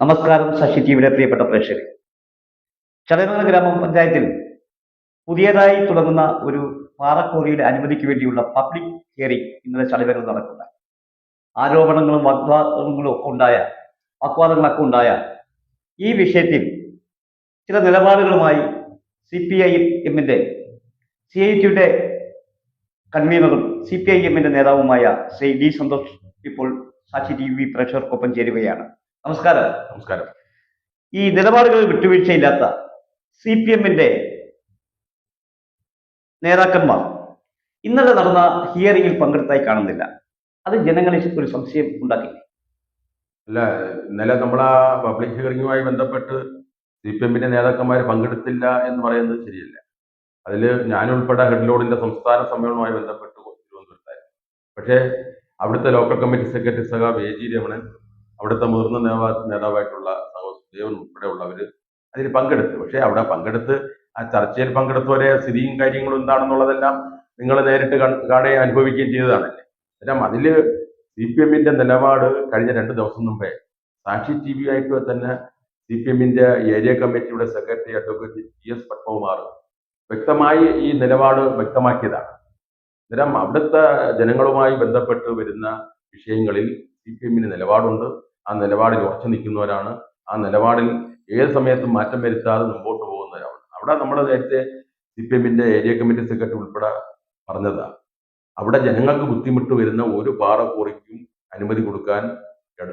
നമസ്കാരം ശശി ടിവിയുടെ പ്രിയപ്പെട്ട പ്രേക്ഷകർ ചടയമംഗലം ഗ്രാമപഞ്ചായത്തിൽ പുതിയതായി തുടങ്ങുന്ന ഒരു പാറക്കോറിയുടെ അനുമതിക്ക് വേണ്ടിയുള്ള പബ്ലിക് ഹിയറിംഗ് ഇന്നലെ ചടയമംഗലം നടക്കുന്ന ആരോപണങ്ങളും വാഗ്വാദങ്ങളും ഒക്കെ ഉണ്ടായ വാഗ്വാദങ്ങളൊക്കെ ഉണ്ടായ ഈ വിഷയത്തിൽ ചില നിലപാടുകളുമായി സി പി ഐ എമ്മിന്റെ സി ഐ ടിയുടെ കൺവീനറും സി പി ഐ എമ്മിന്റെ നേതാവുമായ ശ്രീ ഡി സന്തോഷ് ഇപ്പോൾ സാക്ഷി ടി വി പ്രേക്ഷകർക്കൊപ്പം ചേരുകയാണ്. നമസ്കാരം. നമസ്കാരം. ഈ നിലപാടുകളിൽ വിട്ടുവീഴ്ചയില്ലാത്ത സി പി എമ്മിന്റെ നേതാക്കന്മാർ ഇന്നലെ നടന്ന ഹിയറിംഗിൽ പങ്കെടുത്തായി കാണുന്നില്ല. അത് ജനങ്ങളിൽ ഒരു സംശയം ഉണ്ടാക്കി. അല്ല ഇന്നലെ നമ്മൾ ആ പബ്ലിക് ഹിയറിംഗുമായി ബന്ധപ്പെട്ട് സി പി എമ്മിന്റെ നേതാക്കന്മാർ പങ്കെടുത്തില്ല എന്ന് പറയുന്നത് ശരിയല്ല. അതിൽ ഞാനുൾപ്പെടെ ഹെഡ്ലോഡിന്റെ സംസ്ഥാന സമ്മേളനവുമായി ബന്ധപ്പെട്ട് തിരുവനന്തപുരത്തായിരുന്നു. പക്ഷേ അവിടുത്തെ ലോക്കൽ കമ്മിറ്റി സെക്രട്ടറി സഹ എ ജി രമണൻ അവിടുത്തെ മുതിർന്ന നേതാ നേതാവായിട്ടുള്ള ദേവൻ ഉൾപ്പെടെയുള്ളവർ അതിൽ പങ്കെടുത്തു. പക്ഷേ അവിടെ പങ്കെടുത്ത് ആ ചർച്ചയിൽ പങ്കെടുത്തവരെ സ്ഥിതിയും കാര്യങ്ങളും എന്താണെന്നുള്ളതെല്ലാം നിങ്ങൾ നേരിട്ട് കാണുകയും അനുഭവിക്കുകയും ചെയ്തതാണല്ലേ എല്ലാം അതിൽ സി പി എമ്മിന്റെ നിലപാട് കഴിഞ്ഞ രണ്ട് ദിവസം മുമ്പേ സാക്ഷി ടി വി ആയിട്ട് തന്നെ സി പി എമ്മിന്റെ ഏരിയ കമ്മിറ്റിയുടെ secretary advocate T S Padmakumar വ്യക്തമായി ഈ നിലപാട് വ്യക്തമാക്കിയതാണ്. അന്നേരം അവിടുത്തെ ജനങ്ങളുമായി ബന്ധപ്പെട്ട് വരുന്ന വിഷയങ്ങളിൽ സി പി എമ്മിന് നിലപാടുണ്ട്. ആ നിലപാടിൽ ഉറച്ചു നിൽക്കുന്നവരാണ്. ആ നിലപാടിൽ ഏത് സമയത്തും മാറ്റം വരുത്താതെ മുമ്പോട്ട് പോകുന്നവരാണ്. അവിടെ നമ്മൾ നേരത്തെ സി പി എമ്മിന്റെ ഏരിയ കമ്മിറ്റി സെക്രട്ടറി ഉൾപ്പെടെ പറഞ്ഞതാണ് അവിടെ ജനങ്ങൾക്ക് ബുദ്ധിമുട്ട് വരുന്ന ഒരു പാറക്കൂറിക്കും അനുമതി കൊടുക്കാൻ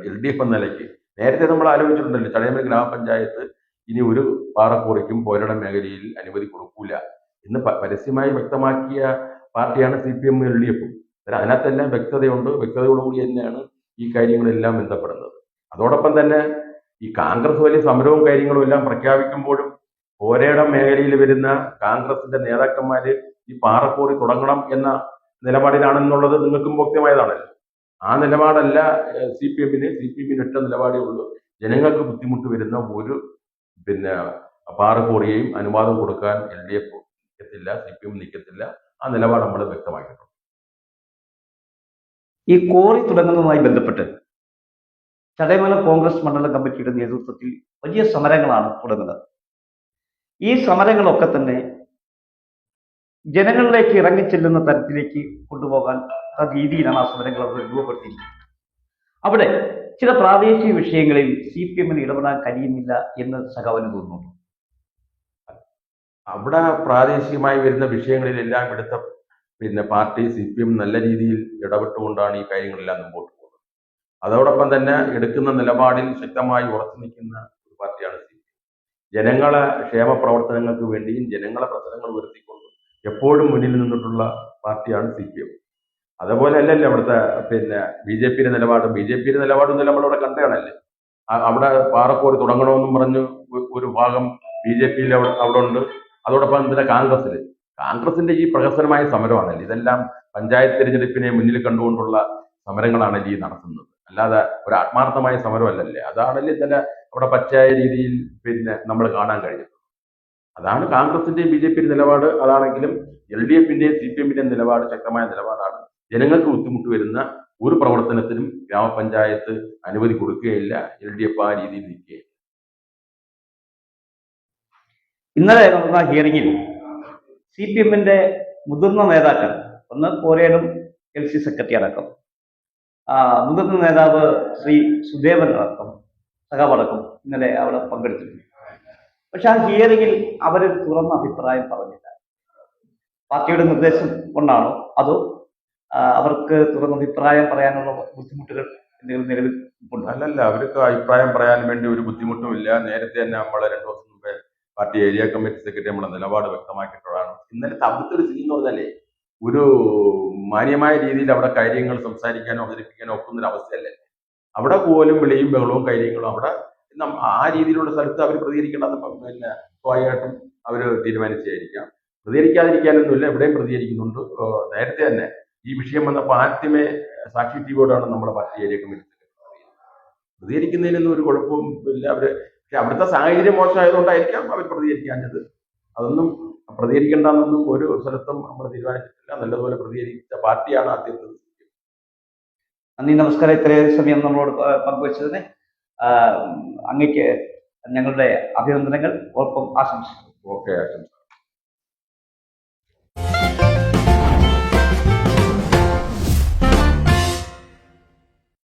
എൽ ഡി എഫ് എന്ന നിലയ്ക്ക്. നേരത്തെ നമ്മൾ ആലോചിച്ചിട്ടുണ്ടല്ലോ ചടയമൽ ഗ്രാമപഞ്ചായത്ത് ഇനി ഒരു പാറക്കൂറിക്കും പോരട മേഖലയിൽ അനുമതി കൊടുക്കൂല എന്ന് പരസ്യമായി വ്യക്തമാക്കിയ പാർട്ടിയാണ് C P M L D എഫും. അതിനകത്തെല്ലാം വ്യക്തതയുണ്ട്. വ്യക്തതയോടുകൂടി തന്നെയാണ് ഈ കാര്യങ്ങളെല്ലാം ബന്ധപ്പെടുന്നത്. അതോടൊപ്പം തന്നെ ഈ കോൺഗ്രസ് വലിയ സമരവും കാര്യങ്ങളും എല്ലാം പ്രഖ്യാപിക്കുമ്പോഴും പോരേടം മേഖലയിൽ വരുന്ന കോൺഗ്രസിന്റെ നേതാക്കന്മാര് ഈ പാറക്കോറി തുടങ്ങണം എന്ന നിലപാടിലാണെന്നുള്ളത് നിങ്ങൾക്കും ബോധ്യമായതാണല്ലോ. ആ നിലപാടല്ല സി പി എമ്മിന് സി പി എമ്മിന് ഒറ്റ നിലപാടേ ഉള്ളൂ. ജനങ്ങൾക്ക് ബുദ്ധിമുട്ട് വരുന്ന ഒരു പിന്നെ പാറക്കോറിയെയും അനുവാദം കൊടുക്കാൻ എൽ ഡി എഫ് നിൽക്കത്തില്ല സി പി എം നിൽക്കത്തില്ല. ആ നിലപാട് നമ്മൾ വ്യക്തമാക്കിയിട്ടുണ്ട്. ഈ കോറി തുടങ്ങുന്നതുമായി ബന്ധപ്പെട്ട് ചടയമംഗലം കോൺഗ്രസ് മണ്ഡലം കമ്മിറ്റിയുടെ നേതൃത്വത്തിൽ വലിയ സമരങ്ങളാണ് തുടങ്ങുന്നത്. ഈ സമരങ്ങളൊക്കെ തന്നെ ജനങ്ങളിലേക്ക് ഇറങ്ങിച്ചെല്ലുന്ന തരത്തിലേക്ക് കൊണ്ടുപോകാൻ രീതിയിലാണ് ആ സമരങ്ങൾ അവർ രൂപപ്പെടുത്തിയിരിക്കുന്നത്. അവിടെ ചില പ്രാദേശിക വിഷയങ്ങളിൽ സി പി എമ്മിന് ഇടപെടാൻ കഴിയുന്നില്ല എന്ന് സഖാവിന് തോന്നുന്നു അവിടെ പ്രാദേശികമായി വരുന്ന വിഷയങ്ങളിലെല്ലാം ഇവിടുത്തെ പിന്നെ പാർട്ടി സി പി എം നല്ല രീതിയിൽ ഇടപെട്ടുകൊണ്ടാണ് ഈ കാര്യങ്ങളെല്ലാം മുമ്പോട്ട് അതോടൊപ്പം തന്നെ എടുക്കുന്ന നിലപാടിൽ ശക്തമായി ഉറച്ചു നിൽക്കുന്ന ഒരു പാർട്ടിയാണ് സി പി ജനങ്ങളെ ക്ഷേമ പ്രവർത്തനങ്ങൾക്ക് വേണ്ടിയും ജനങ്ങളെ പ്രശ്നങ്ങൾ ഉയർത്തിക്കൊണ്ടും എപ്പോഴും മുന്നിൽ നിന്നിട്ടുള്ള പാർട്ടിയാണ് സി പി എം അതേപോലെ അല്ലല്ലോ അവിടുത്തെ പിന്നെ ബി ജെ പിയുടെ നിലപാടും. ബി ജെ പിയുടെ നിലപാടും നമ്മളവിടെ കണ്ടതാണല്ലേ? അവിടെ പാറക്കോട് തുടങ്ങണമെന്നും പറഞ്ഞ് ഒരു ഭാഗം ബി ജെ പിയിൽ അവിടെ ഉണ്ട്. അതോടൊപ്പം തന്നെ കോൺഗ്രസിൽ കോൺഗ്രസിന്റെ ഈ പ്രഹസനമായ സമരമാണല്ലേ? ഇതെല്ലാം പഞ്ചായത്ത് തിരഞ്ഞെടുപ്പിനെ മുന്നിൽ കണ്ടുകൊണ്ടുള്ള സമരങ്ങളാണ് ഈ നടത്തുന്നത്? അല്ലാതെ ഒരു ആത്മാർത്ഥമായ സമരം സമരമല്ലല്ലേ? അതാണല്ലേ ഇന്നലെ അവിടെ പച്ചയായ രീതിയിൽ പിന്നെ നമ്മൾ കാണാൻ കഴിയുന്നത് അതാണ് കോൺഗ്രസിന്റെയും ബി ജെ പിയുടെ നിലപാട്. അതാണെങ്കിലും എൽ ഡി എഫിന്റെയും സി പി എമ്മിന്റെയും നിലപാട് ശക്തമായ നിലപാടാണ്. ജനങ്ങൾക്ക് ബുദ്ധിമുട്ട് വരുന്ന ഒരു പ്രവർത്തനത്തിനും ഗ്രാമപഞ്ചായത്ത് അനുമതി കൊടുക്കുകയില്ല. എൽ ഡി എഫ് ആ രീതിയിൽ നിൽക്കുകയില്ല. ഇന്നലെ നടന്ന ഹിയറിംഗിൽ സി പി എമ്മിന്റെ മുതിർന്ന നേതാക്കൾ ഒന്ന് കോരേടും എൽ സി സെക്രട്ടറി അടക്കം മുതിർന്ന നേതാവ് ശ്രീ സുദേവൻ അടക്കം സഖാവടക്കം ഇന്നലെ അവിടെ പങ്കെടുത്തിട്ടുണ്ട്. പക്ഷെ ആ ഹിയറിംഗിൽ അവർ തുറന്ന അഭിപ്രായം പറഞ്ഞില്ല. പാർട്ടിയുടെ നിർദ്ദേശം കൊണ്ടാണോ? അതോ അവർക്ക് തുറന്ന അഭിപ്രായം പറയാനുള്ള ബുദ്ധിമുട്ടുകൾ എന്തെങ്കിലും നിലവിൽ അല്ലല്ല അവർക്ക് അഭിപ്രായം പറയാൻ വേണ്ടി ഒരു ബുദ്ധിമുട്ടും ഇല്ല. നേരത്തെ തന്നെ നമ്മളെ രണ്ടു ദിവസം മുമ്പേ പാർട്ടി ഏരിയ കമ്മിറ്റി സെക്രട്ടറി നമ്മളെ നിലപാട് വ്യക്തമാക്കിയിട്ടുള്ളതാണ് ഇന്നലെ അവിടുത്തെ ഒരു സ്ഥിതി എന്ന് ഒരു മാന്യമായ രീതിയിൽ അവിടെ കാര്യങ്ങൾ സംസാരിക്കാനോ അവതരിപ്പിക്കാനോ ഒക്കുന്ന ഒരു അവസ്ഥയല്ലേ അവിടെ പോലും വിളിയും ബഹളവും കാര്യങ്ങളും അവിടെ ആ രീതിയിലുള്ള സ്ഥലത്ത് അവർ പ്രതികരിക്കേണ്ടെന്ന് പിന്നെ സ്വാഭാവികമായിട്ടും അവർ തീരുമാനിച്ചായിരിക്കാം പ്രതികരിക്കാതിരിക്കാനൊന്നുമില്ല എവിടെയും പ്രതികരിക്കുന്നുണ്ട്. നേരത്തെ തന്നെ ഈ വിഷയം വന്നപ്പോൾ ആദ്യമേ സാക്ഷി ടി വിയോടാണ് നമ്മുടെ പാർട്ടി ഏരിയ കമ്മിറ്റി പ്രതികരിക്കുന്നതിനൊന്നും ഒരു കുഴപ്പവും ഇല്ല. അവർ അവിടുത്തെ സാഹചര്യം മോശമായതുകൊണ്ടായിരിക്കാം അവർ പ്രതികരിക്കാഞ്ഞത്. അതൊന്നും പ്രതികരിക്കേണ്ടെന്നൊന്നും ഒരു സ്ഥലത്തും നമ്മൾ തീരുമാനിച്ചിട്ടില്ല. നല്ലതുപോലെ പ്രതികരിച്ച പാർട്ടിയാണ് ആദ്യത്തെ നന്ദി നമസ്കാരം. ഇത്രയും സമയം നമ്മളോട് പങ്കുവച്ചതിന് അങ്ങക്ക് ഞങ്ങളുടെ അഭിനന്ദനങ്ങൾ. ഒപ്പം ആശംസിക്കുന്നു. ഓക്കെ ആശംസ